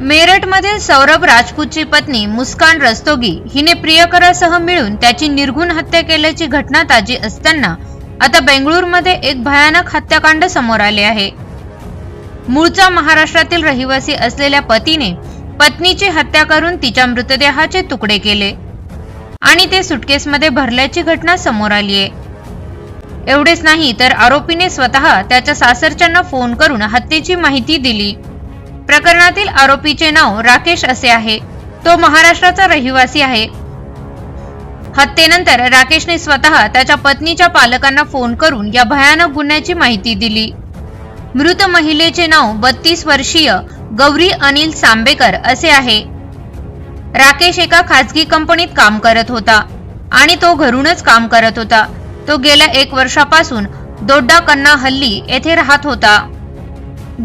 मेरठमधील सौरभ राजपूतची पत्नी मुस्कान रस्तोगी हिने प्रियकरासह मिळून त्याची निर्घुण हत्या केल्याची घटना ताजी असताना आता बेंगळुरूमध्ये एक भयानक हत्याकांड समोर आले आहे. मूळचा महाराष्ट्रातील रहिवासी असलेल्या पतीने पत्नीची हत्या करून तिच्या मृतदेहाचे तुकडे केले आणि ते सुटकेसमध्ये भरल्याची घटना समोर आली आहे. एवढेच नाही तर आरोपीने स्वतः त्याच्या सासरच्यांना फोन करून हत्येची माहिती दिली. प्रकरणातील आरोपीचे नाव राकेश असे आहे. तो महाराष्ट्राचा रहिवासी आहे. हत्येनंतर राकेशने स्वतः त्याच्या पत्नीच्या पालकांना फोन करून या भयानक गुन्ह्याची माहिती दिली. मृत महिलेचे नाव बत्तीस वर्षीय गौरी अनिल सांबेकर असे आहे. राकेश एका खाजगी कंपनीत काम करत होता आणि तो घरूनच काम करत होता. तो गेल्या एक वर्षापासून दोड्डा कन्ना हल्ली येथे राहत होता.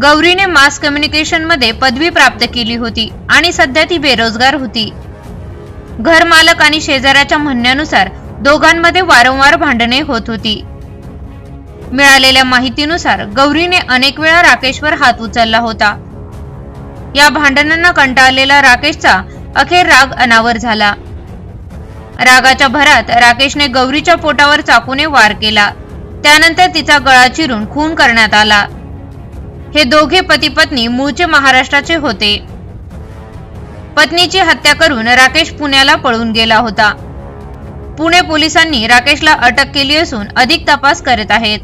गौरीने मास कम्युनिकेशनमध्ये पदवी प्राप्त केली होती आणि सध्या ती बेरोजगार होती. घर मालक आणि शेजाऱ्याच्या म्हणण्यानुसार दोघांमध्ये वारंवार भांडणे होत होती. मिळालेल्या माहितीनुसार गौरीने अनेक वेळा राकेशवर हात उचलला होता. या भांडणांना कंटाळलेला राकेशचा अखेर राग अनावर झाला. रागाच्या भरात राकेशने गौरीच्या पोटावर चाकूने वार केला. त्यानंतर तिचा गळा चिरून खून करण्यात आला. हे दोघे पती पत्नी मूळचे महाराष्ट्राचे होते. पत्नीची हत्या करून राकेश पुण्याला पळून गेला होता. पुणे पोलिसांनी राकेशला अटक केली असून अधिक तपास करत आहेत.